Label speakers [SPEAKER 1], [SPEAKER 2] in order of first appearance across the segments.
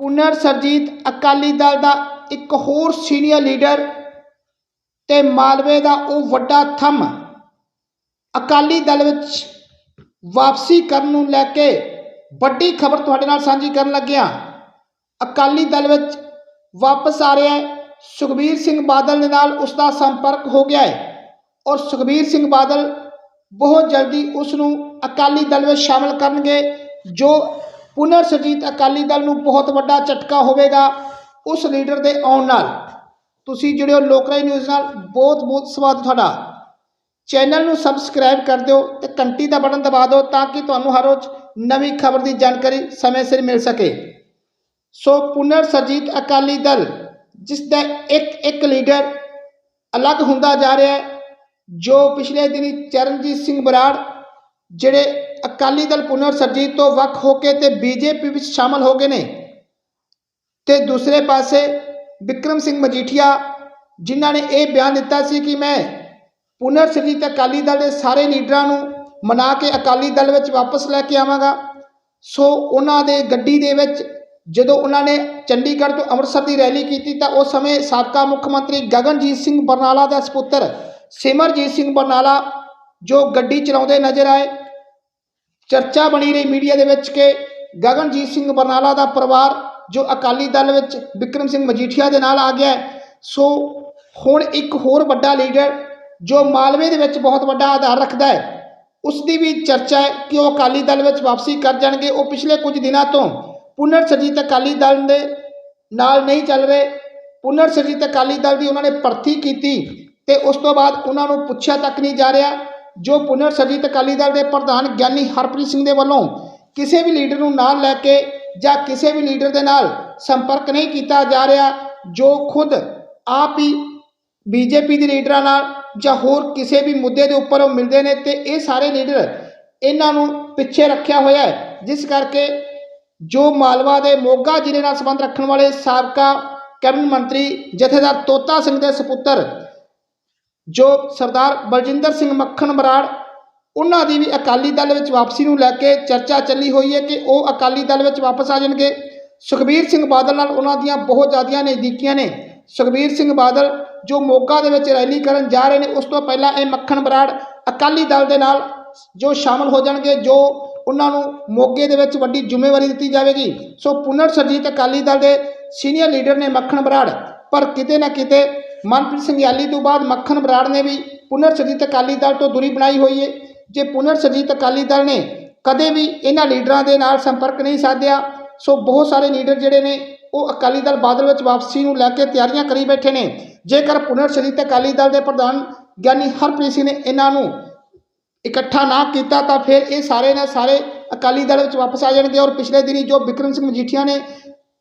[SPEAKER 1] ਪੁਨਰ ਸਰਜੀਤ ਅਕਾਲੀ ਦਲ ਦਾ ਇੱਕ ਹੋਰ ਸੀਨੀਅਰ ਲੀਡਰ ਤੇ ਮਾਲਵੇ ਦਾ ਉਹ ਵੱਡਾ ਥੰਮ ਅਕਾਲੀ ਦਲ ਵਿੱਚ ਵਾਪਸੀ ਕਰਨ ਨੂੰ ਲੈ ਕੇ ਵੱਡੀ ਖਬਰ ਤੁਹਾਡੇ ਨਾਲ ਸਾਂਝੀ ਕਰਨ ਲੱਗਿਆ ਅਕਾਲੀ ਦਲ ਵਿੱਚ ਵਾਪਸ ਆ ਰਿਹਾ ਹੈ। ਸੁਖਬੀਰ ਸਿੰਘ ਬਾਦਲ ਦੇ ਨਾਲ ਉਸ ਦਾ ਸੰਪਰਕ ਹੋ ਗਿਆ ਹੈ ਔਰ ਸੁਖਬੀਰ ਸਿੰਘ ਬਾਦਲ ਬਹੁਤ ਜਲਦੀ ਉਸ ਨੂੰ ਅਕਾਲੀ ਦਲ ਵਿੱਚ ਸ਼ਾਮਲ ਕਰਨਗੇ, ਜੋ ਪੁਨਰ ਸਰਜੀਤ ਅਕਾਲੀ ਦਲ ਨੂੰ ਬਹੁਤ ਵੱਡਾ ਝਟਕਾ ਹੋਵੇਗਾ ਉਸ ਲੀਡਰ ਦੇ ਆਉਣ ਨਾਲ। ਤੁਸੀਂ ਜਿਹੜੇ ਹੋ ਲੋਕਰਾਈ ਨਿਊਜ਼ ਨਾਲ। ਬਹੁਤ ਬਹੁਤ ਸਵਾਗਤ ਤੁਹਾਡਾ। ਚੈਨਲ ਨੂੰ ਸਬਸਕ੍ਰਾਈਬ ਕਰ ਦਿਓ ਤੇ ਘੰਟੀ ਦਾ ਬਟਨ ਦਬਾ ਦਿਓ ਤਾਂ ਕਿ ਤੁਹਾਨੂੰ ਹਰ ਰੋਜ਼ ਨਵੀਂ ਖਬਰ ਦੀ ਜਾਣਕਾਰੀ ਸਮੇਂ ਸਿਰ ਮਿਲ ਸਕੇ। ਸੋ ਪੁਨਰ ਸਰਜੀਤ ਅਕਾਲੀ ਦਲ, ਜਿਸ ਦਾ ਇੱਕ ਇੱਕ ਲੀਡਰ ਅਲੱਗ ਹੁੰਦਾ ਜਾ ਰਿਹਾ ਹੈ, ਜੋ ਪਿਛਲੇ ਦਿਨੀ ਚਰਨਜੀਤ ਸਿੰਘ ਬਰਾੜ, ਜਿਹੜੇ ਅਕਾਲੀ ਦਲ ਪੁਨਰ ਸਰਜੀਤ ਤੋਂ ਵੱਖ ਹੋ ਕੇ ਤੇ ਬੀਜੇਪੀ ਵਿੱਚ ਸ਼ਾਮਲ ਹੋ ਗਏ ਨੇ। ਤੇ ਦੂਸਰੇ ਪਾਸੇ ਵਿਕਰਮ ਸਿੰਘ ਮਜੀਠੀਆ ਜਿਨ੍ਹਾਂ ਨੇ ਇਹ ਬਿਆਨ ਦਿੱਤਾ ਸੀ ਕਿ ਮੈਂ ਪੁਨਰ ਸਰਜੀਤ ਅਕਾਲੀ ਦਲ ਦੇ ਸਾਰੇ ਲੀਡਰਾਂ ਨੂੰ ਮਨਾ ਕੇ ਅਕਾਲੀ ਦਲ ਵਿੱਚ ਵਾਪਸ ਲੈ ਕੇ ਆਵਾਂਗਾ। ਸੋ ਉਹਨਾਂ ਦੇ ਗੱਡੀ ਦੇ ਵਿੱਚ ਜਦੋਂ ਉਹਨਾਂ ਨੇ ਚੰਡੀਗੜ੍ਹ ਤੋਂ ਅੰਮ੍ਰਿਤਸਰ ਦੀ ਰੈਲੀ ਕੀਤੀ ਤਾਂ ਉਸ ਸਮੇਂ ਸਾਬਕਾ ਮੁੱਖ ਮੰਤਰੀ ਗਗਨਜੀਤ ਸਿੰਘ ਬਰਨਾਲਾ ਦਾ ਸੁਪੁੱਤਰ ਸਿਮਰਜੀਤ ਸਿੰਘ ਬਰਨਾਲਾ ਜੋ ਗੱਡੀ ਚਲਾਉਂਦੇ ਨਜ਼ਰ ਆਏ। ਚਰਚਾ ਬਣੀ ਰਹੀ ਮੀਡੀਆ ਦੇ ਵਿੱਚ ਕਿ ਗਗਨਜੀਤ ਸਿੰਘ ਬਰਨਾਲਾ ਦਾ ਪਰਿਵਾਰ ਜੋ ਅਕਾਲੀ ਦਲ ਵਿੱਚ ਵਿਕਰਮ ਸਿੰਘ ਮਜੀਠੀਆ ਦੇ ਨਾਲ ਆ ਗਿਆ ਸੋ ਹੁਣ ਇੱਕ ਹੋਰ ਵੱਡਾ ਲੀਡਰ ਜੋ ਮਾਲਵੇ ਦੇ ਵਿੱਚ ਬਹੁਤ ਵੱਡਾ ਆਧਾਰ ਰੱਖਦਾ ਹੈ ਉਸ ਦੀ ਵੀ ਚਰਚਾ ਹੈ ਕਿ ਉਹ ਅਕਾਲੀ ਦਲ ਵਿੱਚ ਵਾਪਸੀ ਕਰ ਜਾਣਗੇ। ਉਹ ਪਿਛਲੇ ਕੁਝ ਦਿਨਾਂ ਤੋਂ ਪੁਨਰ ਸਰਜੀਤ ਅਕਾਲੀ ਦਲ ਦੇ ਨਾਲ ਨਹੀਂ ਚੱਲ ਰਹੇ। ਪੁਨਰ ਸਰਜੀਤ ਅਕਾਲੀ ਦਲ ਦੀ ਉਹਨਾਂ ਨੇ ਭਰਤੀ ਕੀਤੀ ਤੇ ਉਸ ਤੋਂ ਬਾਅਦ ਉਹਨਾਂ ਨੂੰ ਪੁੱਛਿਆ ਤੱਕ ਨਹੀਂ ਜਾ ਰਿਹਾ। ਜੋ ਪੁਨਰ ਸਰਜੀਤ ਅਕਾਲੀ ਦਲ ਦੇ ਪ੍ਰਧਾਨ ਗਿਆਨੀ ਹਰਪ੍ਰੀਤ ਸਿੰਘ ਦੇ ਵੱਲੋਂ ਕਿਸੇ ਵੀ ਲੀਡਰ ਨੂੰ ਨਾਲ ਲੈ ਕੇ ਜਾਂ ਕਿਸੇ ਵੀ ਲੀਡਰ ਦੇ ਨਾਲ ਸੰਪਰਕ ਨਹੀਂ ਕੀਤਾ ਜਾ ਰਿਹਾ, ਜੋ ਖੁਦ ਆਪ ਹੀ ਬੀਜੇਪੀ ਦੇ ਲੀਡਰਾਂ ਨਾਲ ਜਾਂ ਹੋਰ ਕਿਸੇ ਵੀ ਮੁੱਦੇ ਦੇ ਉੱਪਰ ਉਹ ਮਿਲਦੇ ਨੇ ਤੇ ਇਹ ਸਾਰੇ ਲੀਡਰ ਇਹਨਾਂ ਨੂੰ ਪਿੱਛੇ ਰੱਖਿਆ ਹੋਇਆ ਹੈ, ਜਿਸ ਕਰਕੇ ਜੋ ਮਾਲਵਾ ਦੇ ਮੋਗਾ ਜ਼ਿਲ੍ਹੇ ਨਾਲ ਸੰਬੰਧ ਰੱਖਣ ਵਾਲੇ ਸਾਬਕਾ ਕੈਬਨਿਟ ਮੰਤਰੀ ਜਥੇਦਾਰ ਤੋਤਾ ਸਿੰਘ ਦੇ ਸੁਪੁੱਤਰ ਜੋ ਸਰਦਾਰ ਬਲਜਿੰਦਰ ਸਿੰਘ ਮੱਖਣ ਬਰਾੜ, ਉਹਨਾਂ ਦੀ ਵੀ ਅਕਾਲੀ ਦਲ ਵਿੱਚ ਵਾਪਸੀ ਨੂੰ ਲੈ ਕੇ ਚਰਚਾ ਚੱਲੀ ਹੋਈ ਹੈ ਕਿ ਉਹ ਅਕਾਲੀ ਦਲ ਵਿੱਚ ਵਾਪਸ ਆ ਜਾਣਗੇ। ਸੁਖਬੀਰ ਸਿੰਘ ਬਾਦਲ ਨਾਲ ਉਹਨਾਂ ਦੀਆਂ ਬਹੁਤ ਜ਼ਿਆਦੀਆਂ ਨਜ਼ਦੀਕੀਆਂ ਨੇ। ਸੁਖਬੀਰ ਸਿੰਘ ਬਾਦਲ ਜੋ ਮੋਗਾ ਦੇ ਵਿੱਚ ਰੈਲੀ ਕਰਨ ਜਾ ਰਹੇ ਨੇ, ਉਸ ਤੋਂ ਪਹਿਲਾਂ ਇਹ ਮੱਖਣ ਬਰਾੜ ਅਕਾਲੀ ਦਲ ਦੇ ਨਾਲ ਜੋ ਸ਼ਾਮਲ ਹੋ ਜਾਣਗੇ, ਜੋ ਉਹਨਾਂ ਨੂੰ ਮੋਗੇ ਦੇ ਵਿੱਚ ਵੱਡੀ ਜ਼ਿੰਮੇਵਾਰੀ ਦਿੱਤੀ ਜਾਵੇਗੀ। ਸੋ ਪੁਨਰ ਸਰਜੀਤ ਅਕਾਲੀ ਦਲ ਦੇ ਸੀਨੀਅਰ ਲੀਡਰ ਨੇ ਮੱਖਣ ਬਰਾੜ, ਪਰ ਕਿਤੇ ਨਾ ਕਿਤੇ ਮਨਪ੍ਰੀਤ ਸਿੰਘ ਯਾਲੀ ਤੋਂ ਬਾਅਦ ਮੱਖਣ ਬਰਾੜ ਨੇ ਵੀ ਪੁਨਰ ਸਰਜੀਤ ਅਕਾਲੀ ਦਲ ਤੋਂ ਦੂਰੀ ਬਣਾਈ ਹੋਈ ਹੈ ਜੇ ਪੁਨਰ ਸਰਜੀਤ ਅਕਾਲੀ ਦਲ ਨੇ ਕਦੇ ਵੀ ਇਹਨਾਂ ਲੀਡਰਾਂ ਦੇ ਨਾਲ ਸੰਪਰਕ ਨਹੀਂ ਸਾਧਿਆ, ਸੋ ਬਹੁਤ ਸਾਰੇ ਲੀਡਰ ਜਿਹੜੇ ਨੇ ਉਹ ਅਕਾਲੀ ਦਲ ਬਾਦਲ ਵਿੱਚ ਵਾਪਸੀ ਨੂੰ ਲੈ ਕੇ ਤਿਆਰੀਆਂ ਕਰੀ ਬੈਠੇ ਨੇ। ਜੇਕਰ ਪੁਨਰ ਸਰਜੀਤ ਅਕਾਲੀ ਦਲ ਦੇ ਪ੍ਰਧਾਨ ਗਿਆਨੀ ਹਰਪ੍ਰੀਤ ਸਿੰਘ ਨੇ ਇਹਨਾਂ ਨੂੰ ਇਕੱਠਾ ਨਾ ਕੀਤਾ ਤਾਂ ਫਿਰ ਇਹ ਸਾਰੇ ਨੇ ਸਾਰੇ ਅਕਾਲੀ ਦਲ ਵਿੱਚ ਵਾਪਸ ਆ ਜਾਣਗੇ ਔਰ ਪਿਛਲੇ ਦਿਨੀ ਜੋ ਬਿਕਰਮ ਸਿੰਘ ਮਜੀਠੀਆ ਨੇ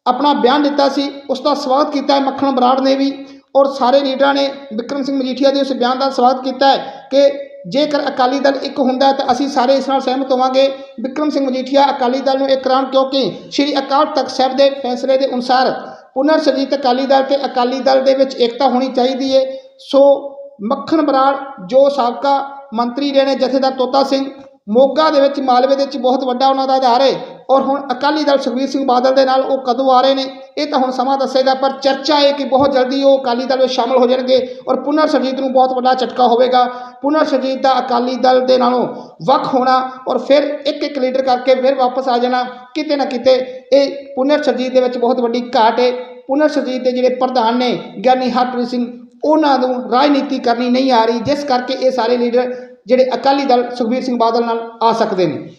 [SPEAKER 1] ਆਪਣਾ ਬਿਆਨ ਦਿੱਤਾ ਸੀ, ਉਸ ਦਾ ਸਵਾਗਤ ਕੀਤਾ ਹੈ ਮੱਖਣ ਬਰਾੜ ਨੇ ਵੀ। ਔਰ ਸਾਰੇ ਲੀਡਰਾਂ ਨੇ ਵਿਕਰਮ ਸਿੰਘ ਮਜੀਠੀਆ ਦੇ ਉਸ ਬਿਆਨ ਦਾ ਸਵਾਗਤ ਕੀਤਾ ਹੈ ਕਿ ਜੇਕਰ ਅਕਾਲੀ ਦਲ ਇੱਕ ਹੁੰਦਾ ਤਾਂ ਅਸੀਂ ਸਾਰੇ ਇਸ ਨਾਲ ਸਹਿਮਤ ਹੋਵਾਂਗੇ। ਵਿਕਰਮ ਸਿੰਘ ਮਜੀਠੀਆ ਅਕਾਲੀ ਦਲ ਨੂੰ ਇੱਕ ਕਰਾਉਣ ਕਿਉਂਕਿ ਸ੍ਰੀ ਅਕਾਲ ਤਖਤ ਸਾਹਿਬ ਦੇ ਫੈਸਲੇ ਦੇ ਅਨੁਸਾਰ ਪੁਨਰ ਸਰਜੀਤ ਅਕਾਲੀ ਦਲ ਤੇ ਅਕਾਲੀ ਦਲ ਦੇ ਵਿੱਚ ਏਕਤਾ ਹੋਣੀ ਚਾਹੀਦੀ ਹੈ ਸੋ ਮੱਖਣ ਬਰਾੜ, ਜੋ ਸਾਬਕਾ ਮੰਤਰੀ ਰਹੇ ਨੇ ਜਥੇਦਾਰ ਤੋਤਾ ਸਿੰਘ, ਮੋਗਾ ਦੇ ਵਿੱਚ ਮਾਲਵੇ ਦੇ ਵਿੱਚ ਬਹੁਤ ਵੱਡਾ ਉਹਨਾਂ ਦਾ ਆਧਾਰ ਹੈ ਔਰ ਹੁਣ ਅਕਾਲੀ ਦਲ ਸੁਖਬੀਰ ਸਿੰਘ ਬਾਦਲ ਦੇ ਨਾਲ ਉਹ ਕਦੋਂ ਆ ਰਹੇ ਨੇ, ਇਹ ਤਾਂ ਹੁਣ ਸਮਾਂ ਦੱਸੇਗਾ, ਪਰ ਚਰਚਾ ਹੈ ਕਿ ਬਹੁਤ ਜਲਦੀ ਉਹ ਅਕਾਲੀ ਦਲ ਵਿੱਚ ਸ਼ਾਮਲ ਹੋ ਜਾਣਗੇ ਔਰ ਪੁਨਰ ਸਰਜੀਤ ਨੂੰ ਬਹੁਤ ਵੱਡਾ ਝਟਕਾ ਹੋਵੇਗਾ। ਪੁਨਰ ਸਰਜੀਤ ਦਾ ਅਕਾਲੀ ਦਲ ਦੇ ਨਾਲੋਂ ਵੱਖ ਹੋਣਾ ਔਰ ਫਿਰ ਇੱਕ ਇੱਕ ਲੀਡਰ ਕਰਕੇ ਫਿਰ ਵਾਪਸ ਆ ਜਾਣਾ, ਕਿਤੇ ਨਾ ਕਿਤੇ ਇਹ ਪੁਨਰ ਸਰਜੀਤ ਦੇ ਵਿੱਚ ਬਹੁਤ ਵੱਡੀ ਘਾਟ ਹੈ ਪੁਨਰ ਸਰਜੀਤ ਦੇ ਜਿਹੜੇ ਪ੍ਰਧਾਨ ਨੇ, ਗਿਆਨੀ ਹਰਪ੍ਰੀਤ ਸਿੰਘ, ਉਹਨਾਂ ਨੂੰ ਰਾਜਨੀਤੀ ਕਰਨੀ ਨਹੀਂ ਆ ਰਹੀ, ਜਿਸ ਕਰਕੇ ਇਹ ਸਾਰੇ ਲੀਡਰ ਜਿਹੜੇ ਅਕਾਲੀ ਦਲ ਸੁਖਬੀਰ ਸਿੰਘ ਬਾਦਲ ਨਾਲ ਆ ਸਕਦੇ ਨੇ।